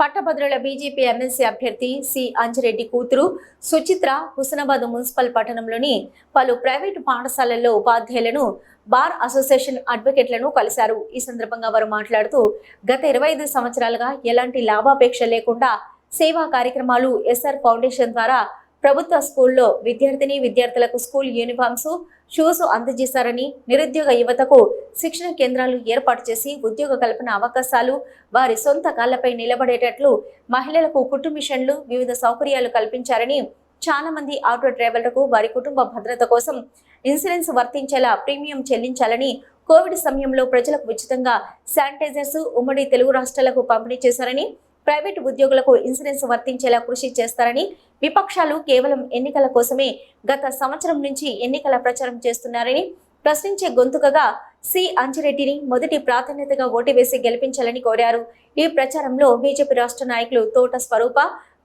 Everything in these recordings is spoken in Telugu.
పట్టభద్రుల బీజేపీ ఎమ్మెల్సీ అభ్యర్థి సి అంజిరెడ్డి కూతురు సుచిత్ర హుస్నాబాద్ మున్సిపల్ పట్టణంలోని పలు ప్రైవేటు పాఠశాలల్లో ఉపాధ్యాయులను బార్ అసోసియేషన్ అడ్వకేట్లను కలిశారు. ఈ సందర్భంగా వారు మాట్లాడుతూ గత ఇరవై ఐదు సంవత్సరాలుగా ఎలాంటి లాభాపేక్ష లేకుండా సేవా కార్యక్రమాలు ఎస్ఆర్ ఫౌండేషన్ ద్వారా ప్రభుత్వ స్కూల్లో విద్యార్థిని విద్యార్థులకు స్కూల్ యూనిఫామ్స్ షూస్ అందజేశారని నిరుద్యోగ యువతకు శిక్షణ కేంద్రాలు ఏర్పాటు చేసి ఉద్యోగ కల్పన అవకాశాలు వారి సొంత కాళ్ళపై నిలబడేటట్లు మహిళలకు కుటుంబిషన్లు వివిధ సౌకర్యాలు కల్పించారని చాలా మంది ఆటో డ్రైవర్లకు వారి కుటుంబ భద్రత కోసం ఇన్సూరెన్స్ వర్తించేలా ప్రీమియం చెల్లించాలని కోవిడ్ సమయంలో ప్రజలకు ఉచితంగా శానిటైజర్స్ ఉమ్మడి తెలుగు రాష్ట్రాలకు పంపిణీ చేశారని ప్రైవేటు ఉద్యోగులకు ఇన్సూరెన్స్ వర్తించేలా కృషి చేస్తారని విపక్షాలు కేవలం ఎన్నికల కోసమే గత సంవత్సరం నుంచి ఎన్నికల ప్రచారం చేస్తున్నారని ప్రశ్నించే గొంతుకగా సి. అంజిరెడ్డిని మొదటి ప్రాధాన్యతగా ఓటు వేసి గెలిపించాలని కోరారు. ఈ ప్రచారంలో బీజేపీ రాష్ట్ర నాయకులు తోట స్వరూప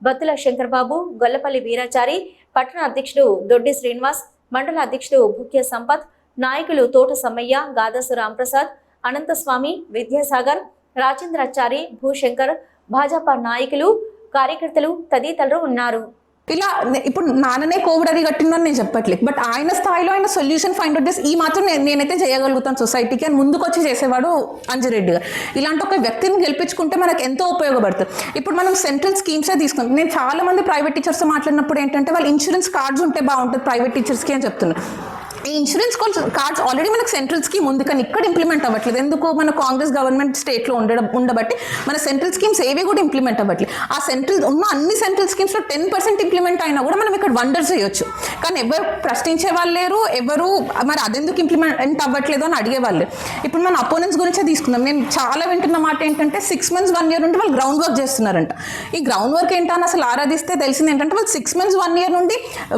బత్తుల శంకర్బాబు గొల్లపల్లి వీరాచారి పట్టణ అధ్యక్షుడు దొడ్డి శ్రీనివాస్ మండల అధ్యక్షుడు భుక్య సంపత్ నాయకులు తోట సమ్మయ్య గాదసు రాంప్రసాద్ అనంతస్వామి విద్యాసాగర్ రాజేంద్రాచారి భూశంకర్ భాజపా నాయకులు కార్యకర్తలు తదితరులు ఉన్నారు. ఇలా ఇప్పుడు నాన్ననే కోవిడ్ అది కట్టిందని నేను చెప్పట్లేదు బట్ ఆయన స్థాయిలో ఆయన సొల్యూషన్ ఫైండ్ అవుట్ చేసి ఈ మాత్రం నేను నేనైతే చేయగలుగుతాను సొసైటీకి అని ముందుకొచ్చి చేసేవాడు అంజిరెడ్డి గారు. ఇలాంటి ఒక వ్యక్తిని గెలిపించుకుంటే మనకు ఎంతో ఉపయోగపడుతుంది. ఇప్పుడు మనం సెంట్రల్ స్కీమ్సే తీసుకుంటాం నేను చాలా మంది ప్రైవేట్ టీచర్స్ మాట్లాడినప్పుడు ఏంటంటే వాళ్ళు ఇన్సూరెన్స్ కార్డ్స్ ఉంటే బాగుంటుంది ప్రైవేట్ టీచర్స్కి అని చెప్తున్నారు. ఈ ఇన్సూరెన్స్ కార్డ్స్ ఆల్రెడీ మనకు సెంట్రల్ స్కీమ్ ఉంది కానీ ఇక్కడ ఇంప్లిమెంట్ అవ్వట్లేదు. ఎందుకు మన కాంగ్రెస్ గవర్నమెంట్ స్టేట్లో ఉండడం ఉండబట్టి మన సెంట్రల్ స్కీమ్స్ ఏవి కూడా ఇంప్లిమెంట్ అవ్వట్లేదు. ఆ సెంట్రల్ ఉన్న అన్ని సెంట్రల్ స్కీమ్స్లో టెన్ పర్సెంట్ ఇంప్లిమెంట్ అయినా కూడా మనం ఇక్కడ వండర్స్ చేయొచ్చు. కానీ ఎవరు ప్రశ్నించే వాళ్ళు లేరు ఎవరు మరి అదెందుకు ఇంప్లిమెంట్ అవ్వట్లేదు అని అడిగేవాళ్ళు ఇప్పుడు మన అపోనెంట్స్ గురించే తీసుకుందాం. నేను చాలా వింటున్న మాట ఏంటంటే సిక్స్ మంత్స్ వన్ ఇయర్ నుండి వాళ్ళు గ్రౌండ్ వర్క్ చేస్తున్నారంట. ఈ గ్రౌండ్ వర్క్ ఏంటని అసలు ఆరాధిస్తే తెలిసింది ఏంటంటే వాళ్ళు సిక్స్ మంత్స్ వన్ ఇయర్ నుండి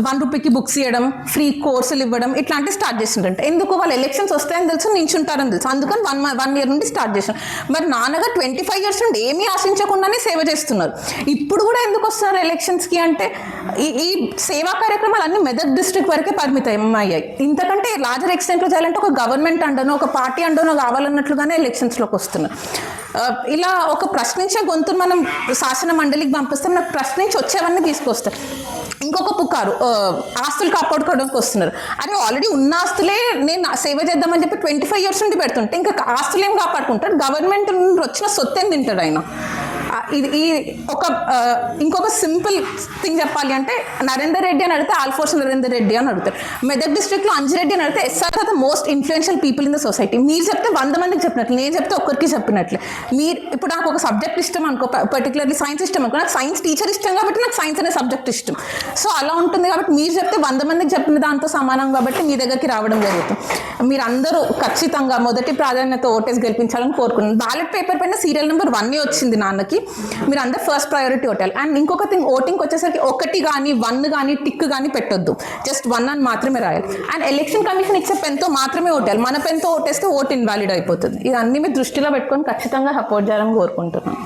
వన్ రూపీకి బుక్స్ ఇవ్వడం ఫ్రీ కోర్సులు ఇవ్వడం ఇట్లా అంటే స్టార్ట్ చేస్తుంటారంట ఎందుకు? వాళ్ళు ఎలక్షన్స్ వస్తాయని తెలుసు నించుంటారని తెలుసు. అందుకని వన్ వన్ ఇయర్ నుండి స్టార్ట్ చేసిండ్రు మరి నాన్నగా ట్వంటీ ఫైవ్ ఇయర్స్ నుండి ఏమీ ఆశించకుండానే సేవ చేస్తున్నారు. ఇప్పుడు కూడా ఎందుకు వస్తున్నారు ఎలక్షన్స్కి అంటే ఈ ఈ సేవా కార్యక్రమాలు అన్ని మెదక్ డిస్ట్రిక్ట్ వరకే పరిమితం అయ్యాయి. ఇంతకంటే లార్జర్ ఎక్స్టెంట్లో చేయాలంటే ఒక గవర్నమెంట్ అండనో ఒక పార్టీ అండనో కావాలన్నట్లుగానే ఎలక్షన్స్లోకి వస్తున్నారు. ఇలా ఒక ప్రశ్నించే గొంతును మనం శాసన మండలికి పంపిస్తాం నాకు ప్రశ్నించి వచ్చేవన్నీ తీసుకొస్తాం ఇంకొక పుకారు ఆస్తులు కాపాడుకోవడానికి వస్తున్నారు. అరే ఆల్రెడీ ఉన్న ఆస్తులే నేను సేవ చేద్దామని చెప్పి ట్వంటీ ఫైవ్ ఇయర్స్ నుండి పెడుతుంటే ఇంకా ఆస్తులు ఏం కాపాడుకుంటారు గవర్నమెంట్ నుండి వచ్చిన సొత్తేం తింటాడు ఆయన? ఇది ఈ ఒక ఇంకొక సింపుల్ థింగ్ చెప్పాలి అంటే నరేందర్ రెడ్డి అని అడిగితే ఆల్ఫోర్స్ నరేందర్ రెడ్డి అని అడుగుతారు. మెదక్ డిస్ట్రిక్ట్లో అంజిరెడ్డి అని అడిగితే SR the most influential people in the society మీరు చెప్తే వంద మందికి చెప్పినట్లు నేను చెప్తే ఒక్కరికి చెప్పినట్లే. మీరు ఇప్పుడు నాకు ఒక సబ్జెక్ట్ ఇష్టం అనుకో పర్టికులర్లీ సైన్స్ ఇష్టం అనుకో నాకు సైన్స్ టీచర్ ఇష్టం కాబట్టి నాకు సైన్స్ అనే సబ్జెక్ట్ ఇష్టం. సో అలా ఉంటుంది కాబట్టి మీరు చెప్తే వంద మందికి చెప్పిన దాంతో సమానం కాబట్టి మీ దగ్గరికి రావడం జరుగుతుంది. మీరు అందరూ ఖచ్చితంగా మొదటి ప్రాధాన్యత ఓటేసి గెలిపించాలని కోరుకున్నాను బ్యాలెట్ పేపర్ పైన సీరియల్ నెంబర్ వన్ వచ్చింది నాన్నకి? మీరు అందరు ఫస్ట్ ప్రయారిటీ ఓటాలి అండ్ ఇంకొక థింగ్ ఓటింగ్కి వచ్చేసరికి ఒకటి కానీ వన్ కానీ టిక్ కానీ పెట్టొద్దు. జస్ట్ వన్ అని మాత్రమే రాయాలి. అండ్ ఎలక్షన్ కమిషన్ ఇచ్చే పెన్తో మాత్రమే ఓటాలి మన పెన్తో ఓటేస్తే ఓట్ ఇన్వాలిడ్ అయిపోతుంది. ఇది అన్ని మీరు దృష్టిలో పెట్టుకొని ఖచ్చితంగా సపోర్ట్ చేయాలని కోరుకుంటున్నాను.